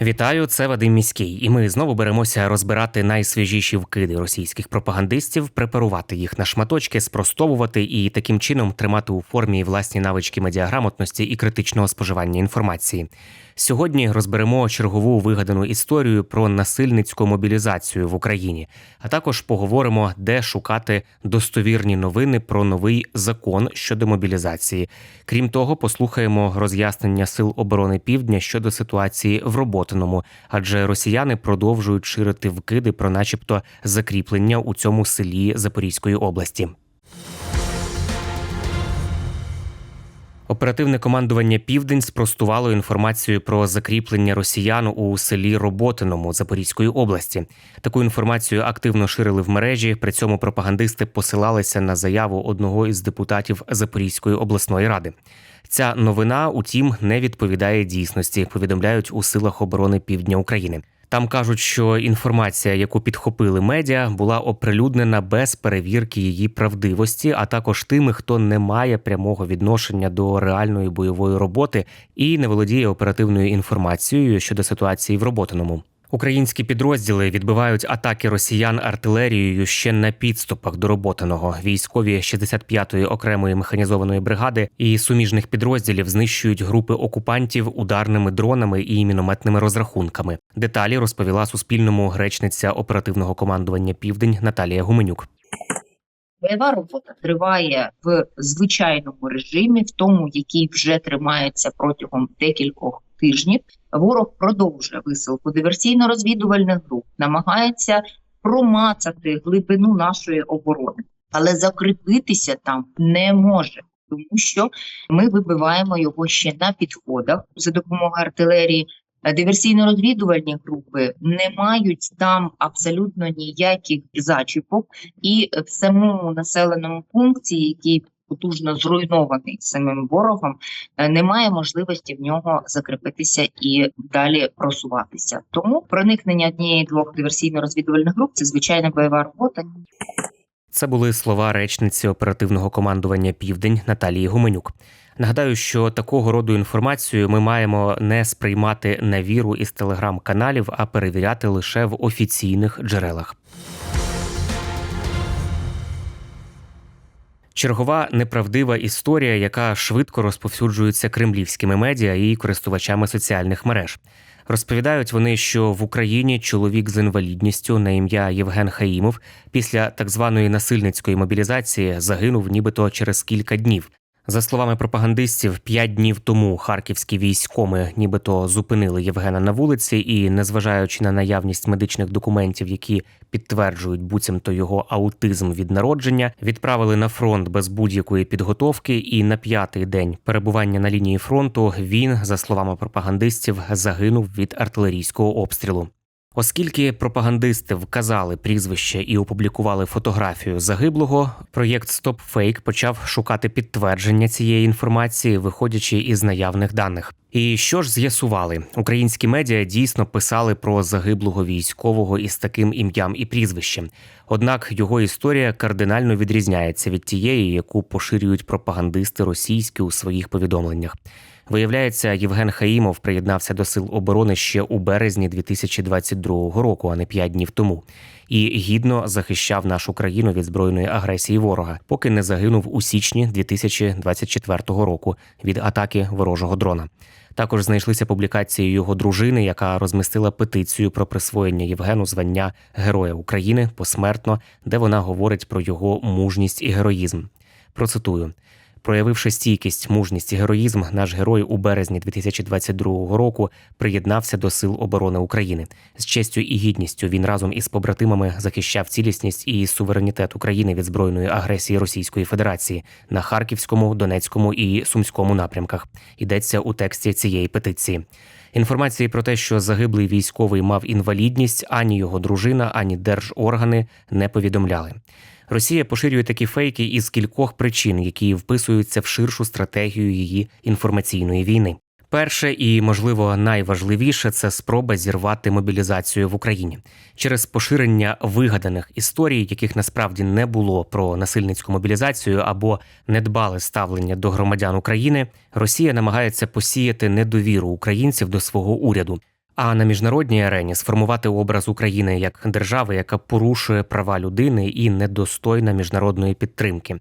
Вітаю, це Вадим Міський, і ми знову беремося розбирати найсвіжіші вкиди російських пропагандистів, препарувати їх на шматочки, спростовувати і таким чином тримати у формі власні навички медіаграмотності і критичного споживання інформації. Сьогодні розберемо чергову вигадану історію про насильницьку мобілізацію в Україні, а також поговоримо, де шукати достовірні новини про новий закон щодо мобілізації. Крім того, послухаємо роз'яснення сил оборони Півдня щодо ситуації в Роботиному, адже росіяни продовжують ширити вкиди про, начебто, закріплення у цьому селі Запорізької області. Оперативне командування Південь спростувало інформацію про закріплення росіян у селі Роботиному Запорізької області. Таку інформацію активно ширили в мережі. При цьому пропагандисти посилалися на заяву одного із депутатів Запорізької обласної ради. Ця новина, утім, не відповідає дійсності. Повідомляють у силах оборони Півдня України. Там кажуть, що інформація, яку підхопили медіа, була оприлюднена без перевірки її правдивості, а також тими, хто не має прямого відношення до реальної бойової роботи і не володіє оперативною інформацією щодо ситуації в роботиному. Українські підрозділи відбивають атаки росіян артилерією ще на підступах до роботиного. Військові 65-ї окремої механізованої бригади і суміжних підрозділів знищують групи окупантів ударними дронами і мінометними розрахунками. Деталі розповіла Суспільному речниця оперативного командування Південь Наталія Гуменюк. Бойова робота триває в звичайному режимі, в тому, який вже тримається протягом декількох тижнів. Ворог продовжує висилку диверсійно-розвідувальних груп, намагається промацати глибину нашої оборони, але закріпитися там не може. Тому що ми вибиваємо його ще на підходах за допомогою артилерії. Диверсійно-розвідувальні групи не мають там абсолютно ніяких зачіпок, і в самому населеному пункті, який потужно зруйнований самим ворогом, е, немає можливості в нього закріпитися і далі просуватися. Тому проникнення однієї двох диверсійно-розвідувальних груп це звичайна бойова робота. Це були слова речниці оперативного командування Південь Наталії Гуменюк. Нагадаю, що такого роду інформацію ми маємо не сприймати на віру із телеграм-каналів, а перевіряти лише в офіційних джерелах. Чергова неправдива історія, яка швидко розповсюджується кремлівськими медіа і користувачами соціальних мереж. Розповідають вони, що в Україні чоловік з інвалідністю на ім'я Євген Хаїмов після так званої насильницької мобілізації загинув нібито через кілька днів. За словами пропагандистів, п'ять днів тому харківські військоми нібито зупинили Євгена на вулиці і, незважаючи на наявність медичних документів, які підтверджують буцімто його аутизм від народження, відправили на фронт без будь-якої підготовки. І на п'ятий день перебування на лінії фронту він, за словами пропагандистів, загинув від артилерійського обстрілу. Оскільки пропагандисти вказали прізвище і опублікували фотографію загиблого, проєкт StopFake почав шукати підтвердження цієї інформації, виходячи із наявних даних. І що ж з'ясували? Українські медіа дійсно писали про загиблого військового із таким ім'ям і прізвищем. Однак його історія кардинально відрізняється від тієї, яку поширюють пропагандисти російські у своїх повідомленнях. Виявляється, Євген Хаїмов приєднався до сил оборони ще у березні 2022 року, а не п'ять днів тому, і гідно захищав нашу країну від збройної агресії ворога, поки не загинув у січні 2024 року від атаки ворожого дрона. Також знайшлися публікації його дружини, яка розмістила петицію про присвоєння Євгену звання Героя України посмертно, де вона говорить про його мужність і героїзм. Процитую. Проявивши стійкість, мужність і героїзм, наш герой у березні 2022 року приєднався до Сил оборони України. З честю і гідністю він разом із побратимами захищав цілісність і суверенітет України від збройної агресії Російської Федерації на Харківському, Донецькому і Сумському напрямках. Йдеться у тексті цієї петиції. Інформації про те, що загиблий військовий мав інвалідність, ані його дружина, ані держоргани не повідомляли. Росія поширює такі фейки із кількох причин, які вписуються в ширшу стратегію її інформаційної війни. Перше і, можливо, найважливіше це спроба зірвати мобілізацію в Україні через поширення вигаданих історій, яких насправді не було про насильницьку мобілізацію або недбале ставлення до громадян України. Росія намагається посіяти недовіру українців до свого уряду. А на міжнародній арені сформувати образ України як держави, яка порушує права людини і недостойна міжнародної підтримки.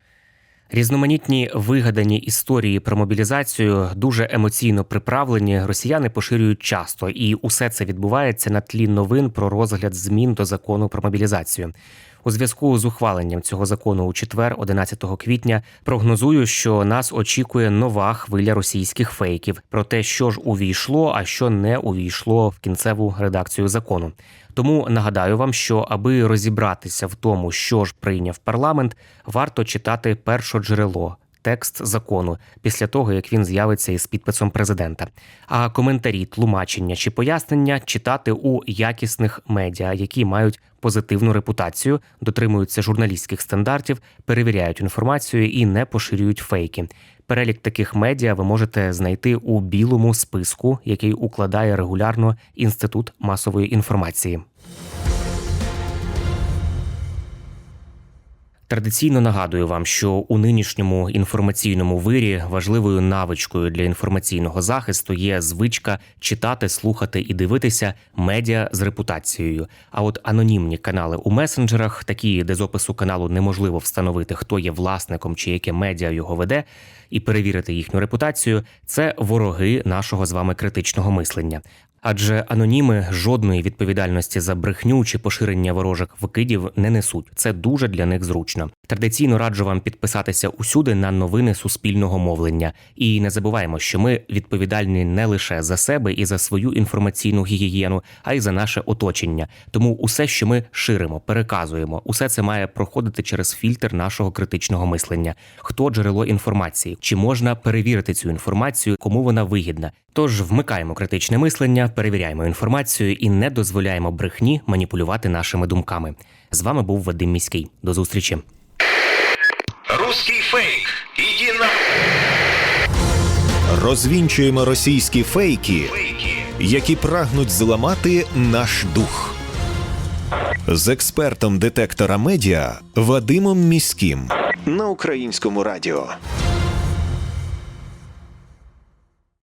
Різноманітні вигадані історії про мобілізацію дуже емоційно приправлені. Росіяни поширюють часто, і усе це відбувається на тлі новин про розгляд змін до закону про мобілізацію. У зв'язку з ухваленням цього закону у четвер, 11 квітня, прогнозую, що нас очікує нова хвиля російських фейків про те, що ж увійшло, а що не увійшло в кінцеву редакцію закону. Тому нагадаю вам, що аби розібратися в тому, що ж прийняв парламент, варто читати першоджерело. Текст закону після того, як він з'явиться із підписом президента. А коментарі, тлумачення чи пояснення читати у якісних медіа, які мають позитивну репутацію, дотримуються журналістських стандартів, перевіряють інформацію і не поширюють фейки. Перелік таких медіа ви можете знайти у білому списку, який укладає регулярно інститут масової інформації. Традиційно нагадую вам, що у нинішньому інформаційному вирі важливою навичкою для інформаційного захисту є звичка читати, слухати і дивитися медіа з репутацією. А от анонімні канали у месенджерах, такі, де з опису каналу неможливо встановити, хто є власником чи яке медіа його веде, і перевірити їхню репутацію, це вороги нашого з вами критичного мислення. Адже аноніми жодної відповідальності за брехню чи поширення ворожих викидів не несуть. Це дуже для них зручно. Традиційно раджу вам підписатися усюди на новини суспільного мовлення. І не забуваємо, що ми відповідальні не лише за себе і за свою інформаційну гігієну, а й за наше оточення. Тому усе, що ми ширимо, переказуємо, усе це має проходити через фільтр нашого критичного мислення. Хто джерело інформації? Чи можна перевірити цю інформацію, кому вона вигідна? Тож вмикаємо критичне мислення, перевіряємо інформацію і не дозволяємо брехні маніпулювати нашими думками. З вами був Вадим Міський. До зустрічі. Русский фейк. Іди на Розвінчуємо російські фейки, фейки. які прагнуть зламати наш дух. З експертом детектора медіа Вадимом Міським на українському радіо.